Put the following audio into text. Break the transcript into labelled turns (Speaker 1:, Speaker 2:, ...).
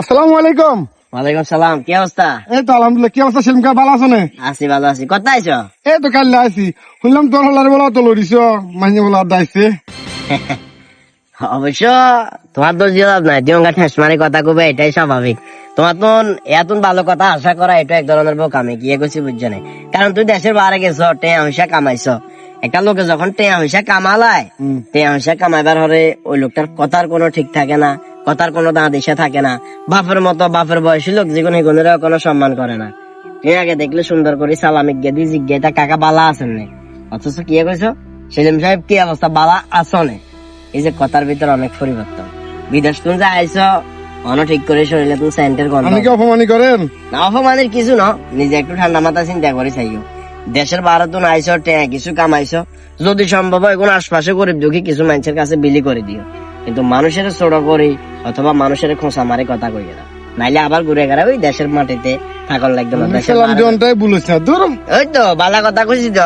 Speaker 1: আসসালামু আলাইকুম।
Speaker 2: ওয়ালাইকুম সালাম কি অবস্থা?
Speaker 1: এই তো আলহামদুলিল্লাহ কি অবস্থা সেলিম ভালো আছে না?
Speaker 2: আছি ভালো আছি। কোথায়
Speaker 1: এই তো কাল শুনলাম তোর হলার বলা তো লড়িস মাইনে বলা দাইছে।
Speaker 2: অবশ্য তোমার দিয়ে লাভ নাই ঠেস মারি কথা কবে এটাই স্বাভাবিক। তোমার তো এত ভালো কথা আশা করা এটা এক ধরনের বোকামি কি করছি বুঝছ না? কারণ তুই দেশের বাইরে গেছো টেয়া পয়সা কামাইছো। একটা লোকে যখন টেয়া পয়সা কামালায়। টেয়া পয়সা কামাইবার হরে ওই লোকটার কথার কোনো ঠিক থাকে না। কথার কোনো দাঁত দিশা থাকে না। বাপের মতো বাপের বয়সী লোক যেগুলো এগুলোর কোনো সম্মান করে না। তুই আগে দেখলে সুন্দর করে সালামিক গে দিই জিজ্ঞাসা কাকা বালা আছেন না অথচ কি কইছো? সেলিম সাহেব কি অবস্থা? বালা আসনে এই যে কথার ভিতরে অনেক পরিবর্তন। বিদেশ তুমি যে আইছো অন ঠিক করে শরীরে তুমি সেন্টার গন্ধ।
Speaker 1: আমি কি অপমানি করেন?
Speaker 2: না অপমানের কিছু ন নিজে একটু ঠান্ডা মাথা চিন্তা করে চাইও। দেশের বাইরে তুমি আইছো টেয়া কিছু কামাইছো। যদি সম্ভব হয় কোনো আশপাশে গরিব দুঃখী কিছু মানুষের কাছে বিলি করে দিও। কিন্তু মানুষের ছোট করি অথবা মানুষের খোঁচা মারে কথা কই না। নাইলে আবার ঘুরে ঘেরা ওই দেশের মাটিতে থাকল লাগবে না দেশের ওই তো বালা কথা কইছি তো।